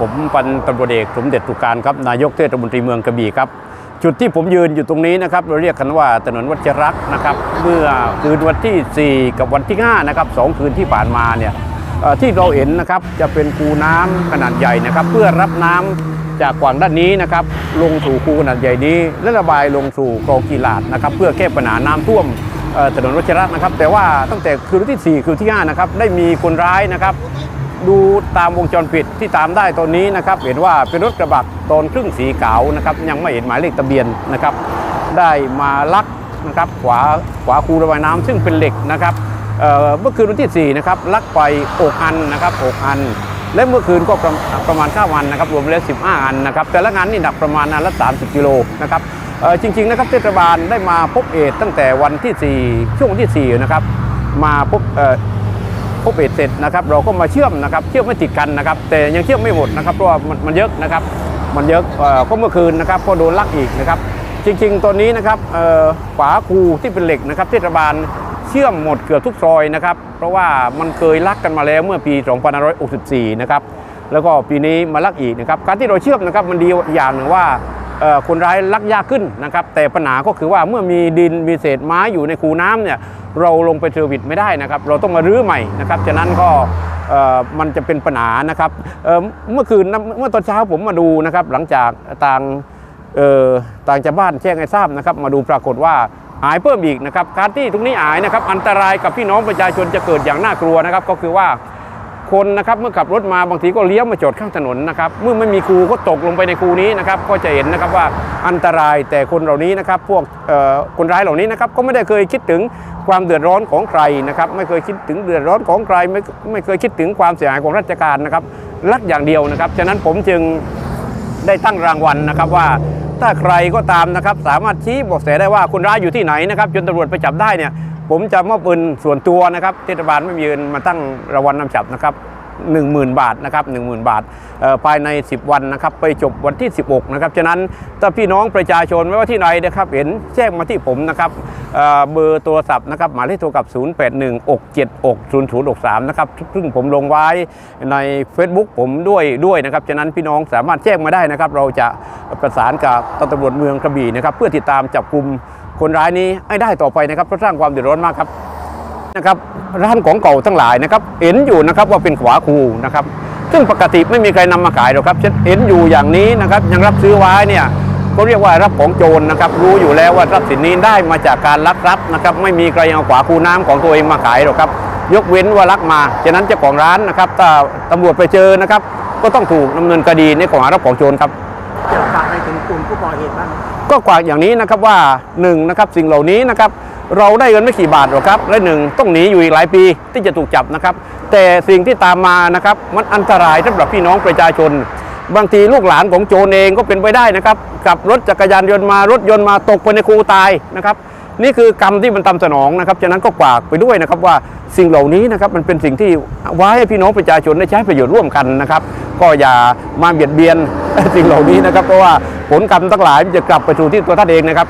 ผมพันตำรวจเอกสมเด็จตุการครับนายกเทศมนตรีเมืองกระบี่ครับ จุดที่ผมยืนอยู่ตรงนี้นะครับเราเรียกกันว่าถนนวัชรักษ์นะครับ เมื่อคืนวันที่ 4 กับวันที่5นะครับสองคืนที่ผ่านมาเนี่ยที่เราเห็นนะครับจะเป็นคูน้ำขนาดใหญ่นะครับ เพื่อรับน้ำจากกวางด้านนี้นะครับลงสู่คูขนาดใหญ่นี้ และระบายลงสู่คลองกีฬาดนะครับ เพื่อแก้ปัญหาน้ำท่วมถนนวัชรักษ์นะครับ แต่ว่าตั้งแต่คืนวันที่ 4 คืนที่5นะครับได้มีคนร้ายนะครับ ดูตามวงจรปิดที่ตามได้ตอนนี้นะครับ เห็นว่าเป็นรถกระบะตอนครึ่งสีขาวนะครับ ยังไม่เห็นหมายเลขทะเบียนนะครับ ได้มาลักนะครับขวาขวาคูระบายน้ำซึ่งเป็นเหล็กนะครับเมื่อคืนวันที่4นะครับลักไปอกอันนะครับอกอัน และเมื่อคืนก็ประประมาณ9วันนะครับรวมแล้ว15 อันนะครับแต่ละงานนี่หนักประมาณอันละ30กิโลนะครับจริงๆนะครับเทศบาลได้มาพบเอตตั้งแต่วันที่ 4 ช่วงวันที่4นะครับมาพบ เอ่อพบเอดเสร็จนะครับเราก็มาเชื่อมนะครับเชื่อมไม่ติดกันนะครับ แต่ยังเชื่อมไม่หมดนะครับเพราะว่ามันเยอะนะครับมันเยอะก็เมื่อคืนนะครับก็โดนลักอีกนะครับ จริงๆตัวนี้นะครับฝาคูที่เป็นเหล็กนะครับเทศบาลเชื่อมหมดเกือบทุกซอยนะครับ เพราะว่ามันเคยลักกันมาแล้วเมื่อปี2564 นะครับแล้วก็ปีนี้มาลักอีกนะครับการที่เราเชื่อมนะครับมันดีอย่างหนึ่งว่า คนร้ายลักยากขึ้นนะครับแต่ปัญหาก็คือว่าเมื่อมีดินมีเศษไม้อยู่ในคูน้ำเนี่ยเราลงไปเซอร์วิสไม่ได้นะครับเราต้องมารื้อใหม่นะครับฉะนั้นก็มันจะเป็นปัญหานะครับเมื่อคืนเมื่อตอนเช้าผมมาดูนะครับหลังจากต่างต่างจากบ้านแจ้งให้ทราบนะครับมาดูปรากฏว่าหายเพิ่มอีกนะครับการที่ตรงนี้หายนะครับอันตรายกับพี่น้องประชาชนจะเกิดอย่างน่ากลัวนะครับก็คือว่า คนนะครับเมื่อขับรถมาบางทีก็เลี้ยวมาจอดข้างถนนนะครับเมื่อไม่มีครูก็ตกลงไปในครูนี้นะครับก็จะเห็นนะครับว่าอันตรายแต่คนเหล่านี้นะครับพวกคนร้ายเหล่านี้นะครับก็ไม่ได้เคยคิดถึงความเดือดร้อนของใครนะครับไม่เคยคิดถึงเดือดร้อนของใครไม่ไม่เคยคิดถึงความเสียหายของราชการนะครับรักอย่างเดียวนะครับฉะนั้นผมจึงได้ตั้งรางวัลนะครับว่า ถ้าใครก็ตามนะครับสามารถชี้บอกแสได้ว่าคนร้ายอยู่ที่ไหนนะครับจนตำรวจไปจับได้เนี่ยผมจะมอบปืนส่วนตัวนะครับเทศบาลไม่มีเงินมาตั้งรางวัลนำจับนะครับ 10,000 บาทนะครับ10,000 บาทภายใน 10 วันนะครับไปจบวันที่ 16 นะครับ ฉะนั้นถ้าพี่น้องประชาชนไม่ว่าที่ไหนนะครับเห็นแจ้งมาที่ผมนะครับเเบอร์โทรศัพท์นะครับหมายเลขโทรกับ0816760063 นะครับซึ่งผมลงไว้ใน Facebook ผมด้วยด้วยนะครับฉะนั้นพี่น้องสามารถแจ้งมาได้นะครับ เราจะประสานกับตำรวจเมืองกระบี่นะครับเพื่อติดตามจับกลุ่มคนร้ายนี้ให้ได้ต่อไปนะครับเพราะสร้างความเดือดร้อนมากครับ นะครับร้านของเก่าทั้งหลายนะครับเห็นอยู่นะครับว่าเป็นขวาคูนะครับ ซึ่งปกติไม่มีใครนำมาขายหรอกครับเห็นอยู่อย่างนี้นะครับยังรับซื้อไว้เนี่ยก็เรียกว่ารับของโจรนะครับ รู้อยู่แล้วว่าทรัพย์สินนี้ได้มาจากการลักทรัพย์นะครับ ไม่มีใครเอาขวาคูน้ำของตัวเองมาขายหรอกครับ ยกเว้นว่าลักมาฉะนั้นเจ้าของร้านนะครับถ้าตำรวจไปเจอนะครับ ก็ต้องถูกดำเนินคดีในข้อหารับของโจรครับจะฝากอะไรถึงกลุ่มผู้ก่อเหตุบ้างก็กว่าอย่างนี้นะครับว่าหนึ่งนะครับสิ่งเหล่านี้นะครับ เราได้เงินไม่กี่บาทหรอกครับ และหนึ่งต้องหนีอยู่อีกหลายปีที่จะถูกจับนะครับ แต่สิ่งที่ตามมานะครับมันอันตรายสำหรับพี่น้องประชาชน บางทีลูกหลานของโจรเองก็เป็นไปได้นะครับกับรถจักรยานยนต์มารถยนต์มาตกไปในคูตายนะครับนี่คือกรรมที่มันตามสนองนะครับฉะนั้นก็กวากไปด้วยนะครับว่าสิ่งเหล่านี้นะครับมันเป็นสิ่งที่ไว้ให้พี่น้องประชาชนได้ใช้ประโยชน์ร่วมกันนะครับ ก็อย่ามาเบียดเบียนสิ่งเหล่านี้นะครับ เพราะว่าผลกรรมทั้งหลายมันจะกลับไปสู่ที่ตัวท่านเองนะครับ